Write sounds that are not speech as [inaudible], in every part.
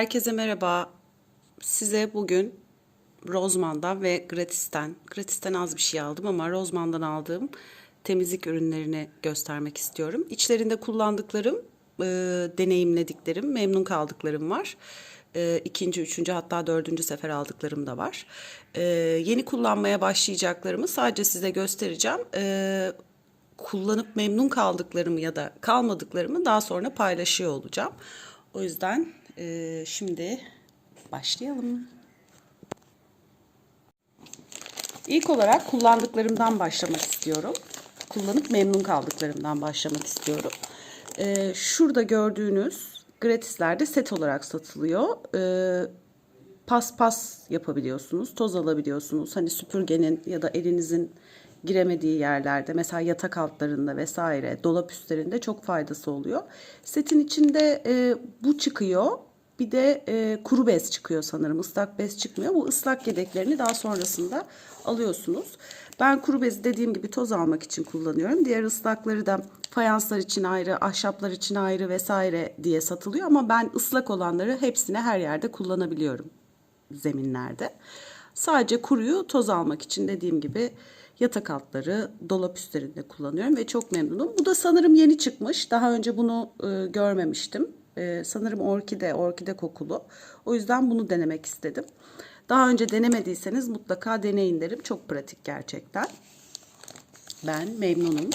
Herkese merhaba. Size bugün Rozman'dan ve Gratis'ten, Gratis'ten az bir şey aldım ama Rozman'dan aldığım temizlik ürünlerini göstermek istiyorum. İçlerinde kullandıklarım, e, deneyimlediklerim, memnun kaldıklarım var. E, ikinci, üçüncü hatta dördüncü sefer aldıklarım da var. E, yeni kullanmaya başlayacaklarımı sadece size göstereceğim. E, kullanıp memnun kaldıklarımı ya da kalmadıklarımı daha sonra paylaşıyor olacağım. O yüzden e, şimdi başlayalım. İlk olarak kullandıklarımdan başlamak istiyorum. Kullanıp memnun kaldıklarımdan başlamak istiyorum. E, şurada gördüğünüz gratislerde set olarak satılıyor. E, pas pas yapabiliyorsunuz, toz alabiliyorsunuz. Hani süpürgenin ya da elinizin giremediği yerlerde mesela yatak altlarında vesaire dolap üstlerinde çok faydası oluyor. Setin içinde e, bu çıkıyor. Bir de e, kuru bez çıkıyor sanırım. Islak bez çıkmıyor. Bu ıslak yedeklerini daha sonrasında alıyorsunuz. Ben kuru bezi dediğim gibi toz almak için kullanıyorum. Diğer ıslakları da fayanslar için ayrı, ahşaplar için ayrı vesaire diye satılıyor. Ama ben ıslak olanları hepsine her yerde kullanabiliyorum zeminlerde. Sadece kuruyu toz almak için dediğim gibi yatak altları, dolap üstlerinde kullanıyorum ve çok memnunum. Bu da sanırım yeni çıkmış. Daha önce bunu e, görmemiştim. E, sanırım orkide, orkide kokulu. O yüzden bunu denemek istedim. Daha önce denemediyseniz mutlaka deneyin derim. Çok pratik gerçekten. Ben memnunum.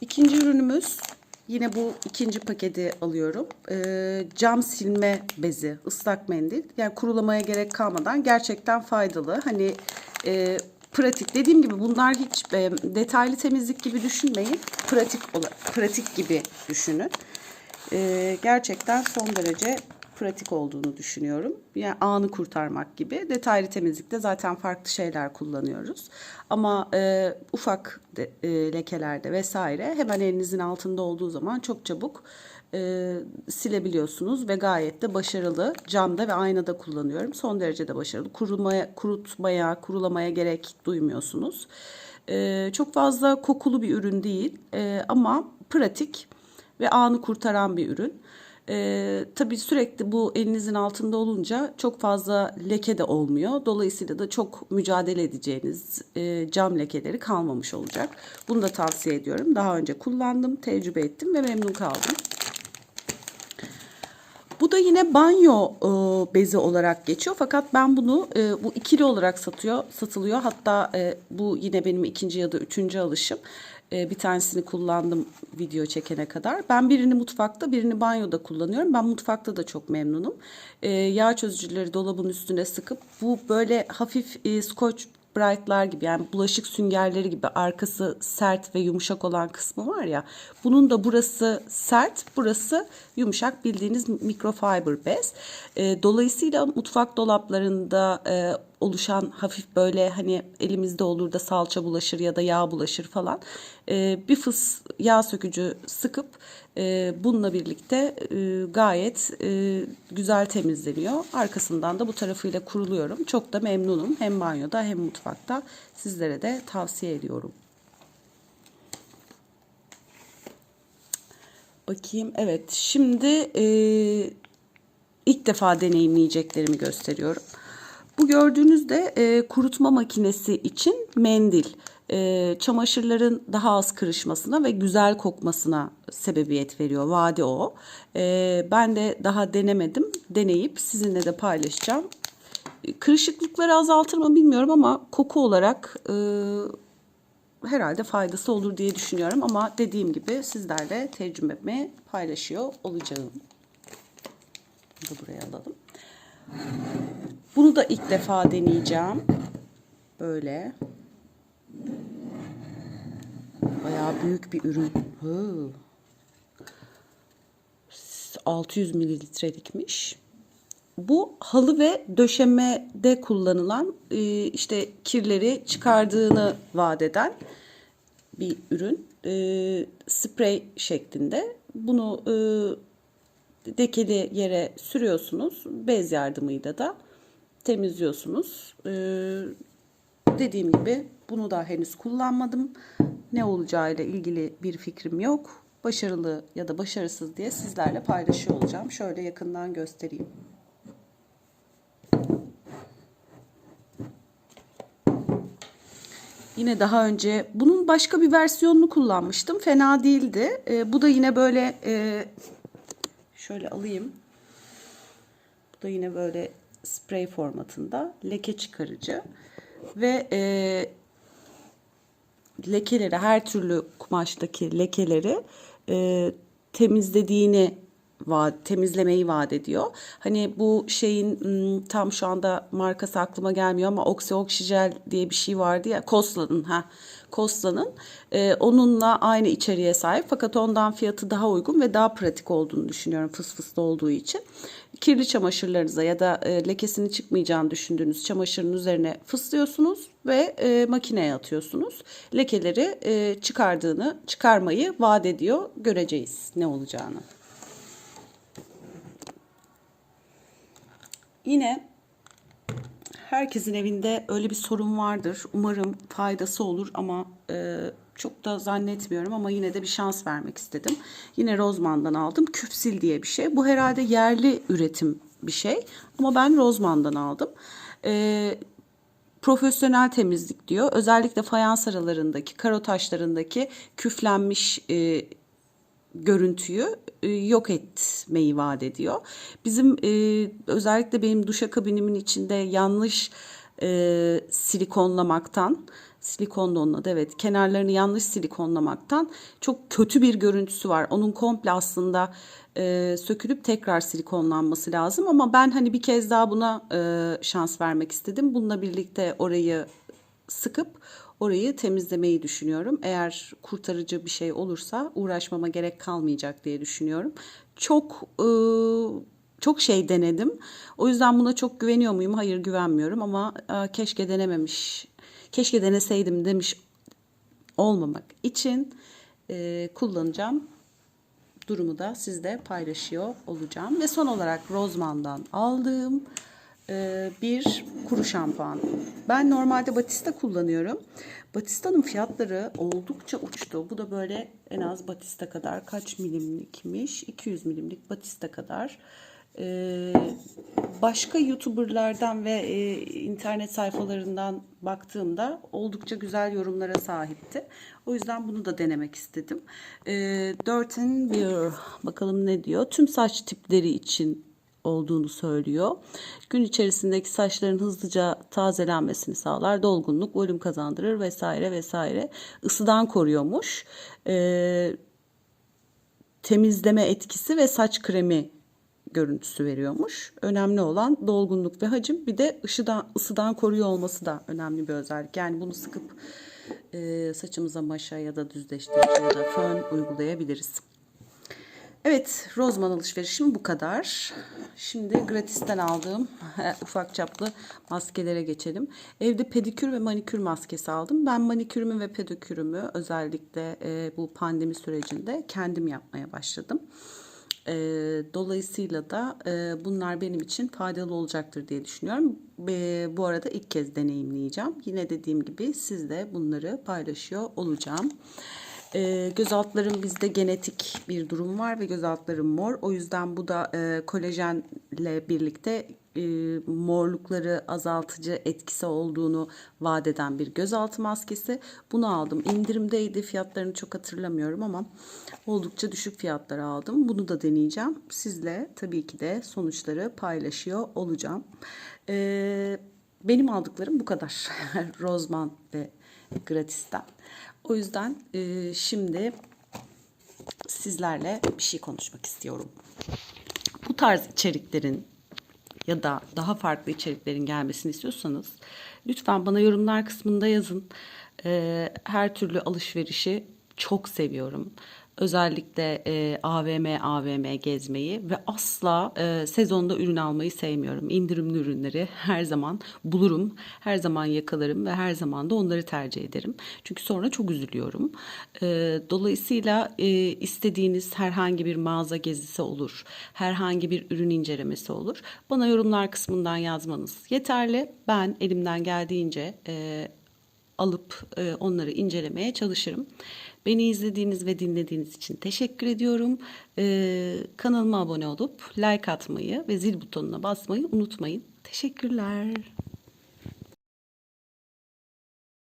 İkinci ürünümüz yine bu ikinci paketi alıyorum. Ee, cam silme bezi, ıslak mendil. Yani kurulamaya gerek kalmadan gerçekten faydalı. Hani e, pratik. Dediğim gibi bunlar hiç e, detaylı temizlik gibi düşünmeyin. Pratik pratik gibi düşünün. E, gerçekten son derece pratik olduğunu düşünüyorum. Yani anı kurtarmak gibi. Detaylı temizlikte zaten farklı şeyler kullanıyoruz. Ama e, ufak de, e, lekelerde vesaire hemen elinizin altında olduğu zaman çok çabuk e, silebiliyorsunuz ve gayet de başarılı. Camda ve aynada kullanıyorum. Son derece de başarılı. Kurumaya, kurutmaya, kurulamaya gerek duymuyorsunuz. E, çok fazla kokulu bir ürün değil e, ama pratik ve anı kurtaran bir ürün. Ee, tabii sürekli bu elinizin altında olunca çok fazla leke de olmuyor. Dolayısıyla da çok mücadele edeceğiniz e, cam lekeleri kalmamış olacak. Bunu da tavsiye ediyorum. Daha önce kullandım, tecrübe ettim ve memnun kaldım. Da yine banyo e, bezi olarak geçiyor. Fakat ben bunu e, bu ikili olarak satıyor, satılıyor. Hatta e, bu yine benim ikinci ya da üçüncü alışım. E, bir tanesini kullandım video çekene kadar. Ben birini mutfakta, birini banyoda kullanıyorum. Ben mutfakta da çok memnunum. E, yağ çözücüleri dolabın üstüne sıkıp bu böyle hafif e, scotch Bright'lar gibi yani bulaşık süngerleri gibi arkası sert ve yumuşak olan kısmı var ya. Bunun da burası sert, burası yumuşak bildiğiniz mikrofiber bez. Dolayısıyla mutfak dolaplarında oluşan hafif böyle hani elimizde olur da salça bulaşır ya da yağ bulaşır falan. E, bir fıs yağ sökücü sıkıp e, bununla birlikte e, gayet e, güzel temizleniyor. Arkasından da bu tarafıyla kuruluyorum. Çok da memnunum. Hem banyoda hem mutfakta. Sizlere de tavsiye ediyorum. Bakayım. Evet. Şimdi e, ilk defa deneyimleyeceklerimi gösteriyorum. Bu gördüğünüz de e, kurutma makinesi için mendil. E, çamaşırların daha az kırışmasına ve güzel kokmasına sebebiyet veriyor. Vade o. E, ben de daha denemedim. Deneyip sizinle de paylaşacağım. Kırışıklıkları azaltır mı bilmiyorum ama koku olarak e, herhalde faydası olur diye düşünüyorum. Ama dediğim gibi sizlerle tecrübemi paylaşıyor olacağım. Bunu da buraya alalım. Bunu da ilk defa deneyeceğim. Böyle. Bayağı büyük bir ürün. Hı. 600 mililitrelikmiş. Bu halı ve döşemede kullanılan e, işte kirleri çıkardığını vaat eden bir ürün. E, sprey şeklinde. Bunu e, dekeli yere sürüyorsunuz. Bez yardımıyla da temizliyorsunuz. Ee, dediğim gibi bunu da henüz kullanmadım. Ne olacağıyla ilgili bir fikrim yok. başarılı ya da başarısız diye sizlerle paylaşıyor olacağım. Şöyle yakından göstereyim. Yine daha önce bunun başka bir versiyonunu kullanmıştım. Fena değildi. Ee, bu da yine böyle e, şöyle alayım. Bu da yine böyle sprey formatında leke çıkarıcı ve e, lekeleri her türlü kumaştaki lekeleri e, temizlediğini vaat, temizlemeyi vaat ediyor. Hani bu şeyin tam şu anda markası aklıma gelmiyor ama Oxy Oxygel diye bir şey vardı ya Kosla'nın ha Kosla'nın e, onunla aynı içeriğe sahip fakat ondan fiyatı daha uygun ve daha pratik olduğunu düşünüyorum fıs fıslı olduğu için. Kirli çamaşırlarınıza ya da e, lekesini çıkmayacağını düşündüğünüz çamaşırın üzerine fıslıyorsunuz ve e, makineye atıyorsunuz. Lekeleri e, çıkardığını, çıkarmayı vaat ediyor. Göreceğiz ne olacağını. Yine herkesin evinde öyle bir sorun vardır. Umarım faydası olur ama e, çok da zannetmiyorum ama yine de bir şans vermek istedim. Yine Rozman'dan aldım. Küpsil diye bir şey. Bu herhalde yerli üretim bir şey ama ben Rozman'dan aldım. E, profesyonel temizlik diyor. Özellikle fayans aralarındaki, karo taşlarındaki küflenmiş e, görüntüyü e, yok etmeyi vaat ediyor. Bizim e, özellikle benim duşakabinimin içinde yanlış e, silikonlamaktan, silikonla onladı evet, kenarlarını yanlış silikonlamaktan çok kötü bir görüntüsü var. Onun komple aslında e, sökülüp tekrar silikonlanması lazım ama ben hani bir kez daha buna e, şans vermek istedim. Bununla birlikte orayı sıkıp orayı temizlemeyi düşünüyorum. Eğer kurtarıcı bir şey olursa uğraşmama gerek kalmayacak diye düşünüyorum. Çok e, çok şey denedim. O yüzden buna çok güveniyor muyum? Hayır güvenmiyorum ama e, keşke denememiş. Keşke deneseydim demiş olmamak için e, kullanacağım durumu da sizle paylaşıyor olacağım. Ve son olarak Rozman'dan aldığım e, bir kuru şampuan. Ben normalde Batista kullanıyorum. Batista'nın fiyatları oldukça uçtu. Bu da böyle en az Batista kadar kaç milimlikmiş? 200 milimlik Batista kadar. Ee, başka YouTuber'lardan ve e, internet sayfalarından baktığımda oldukça güzel yorumlara sahipti. O yüzden bunu da denemek istedim. Ee, Dirt and Beer bakalım ne diyor. Tüm saç tipleri için olduğunu söylüyor. Gün içerisindeki saçların hızlıca tazelenmesini sağlar, dolgunluk, volüm kazandırır vesaire vesaire. Isıdan koruyormuş. Ee, temizleme etkisi ve saç kremi görüntüsü veriyormuş. Önemli olan dolgunluk ve hacim bir de ışıdan, ısıdan koruyor olması da önemli bir özellik. Yani bunu sıkıp e, saçımıza maşa ya da düzleştirici ya da fön uygulayabiliriz. Evet, Rozman alışverişim bu kadar. Şimdi gratisten aldığım ufak çaplı maskelere geçelim. Evde pedikür ve manikür maskesi aldım. Ben manikürümü ve pedikürümü özellikle e, bu pandemi sürecinde kendim yapmaya başladım. E, dolayısıyla da e, bunlar benim için faydalı olacaktır diye düşünüyorum. E, bu arada ilk kez deneyimleyeceğim. Yine dediğim gibi sizle bunları paylaşıyor olacağım. E, göz altlarım bizde genetik bir durum var ve göz altlarım mor. O yüzden bu da e, kolajenle birlikte e, morlukları azaltıcı etkisi olduğunu vaat eden bir gözaltı maskesi. Bunu aldım. İndirimdeydi. Fiyatlarını çok hatırlamıyorum ama oldukça düşük fiyatlara aldım. Bunu da deneyeceğim. Sizle tabii ki de sonuçları paylaşıyor olacağım. E, benim aldıklarım bu kadar. [laughs] Rozman ve Gratis'ten. O yüzden e, şimdi sizlerle bir şey konuşmak istiyorum. Bu tarz içeriklerin ya da daha farklı içeriklerin gelmesini istiyorsanız lütfen bana yorumlar kısmında yazın. E, her türlü alışverişi çok seviyorum. Özellikle e, AVM AVM gezmeyi ve asla e, sezonda ürün almayı sevmiyorum. İndirimli ürünleri her zaman bulurum, her zaman yakalarım ve her zaman da onları tercih ederim. Çünkü sonra çok üzülüyorum. E, dolayısıyla e, istediğiniz herhangi bir mağaza gezisi olur, herhangi bir ürün incelemesi olur. Bana yorumlar kısmından yazmanız yeterli. Ben elimden geldiğince... E, alıp e, onları incelemeye çalışırım. Beni izlediğiniz ve dinlediğiniz için teşekkür ediyorum. E, kanalıma abone olup like atmayı ve zil butonuna basmayı unutmayın. Teşekkürler.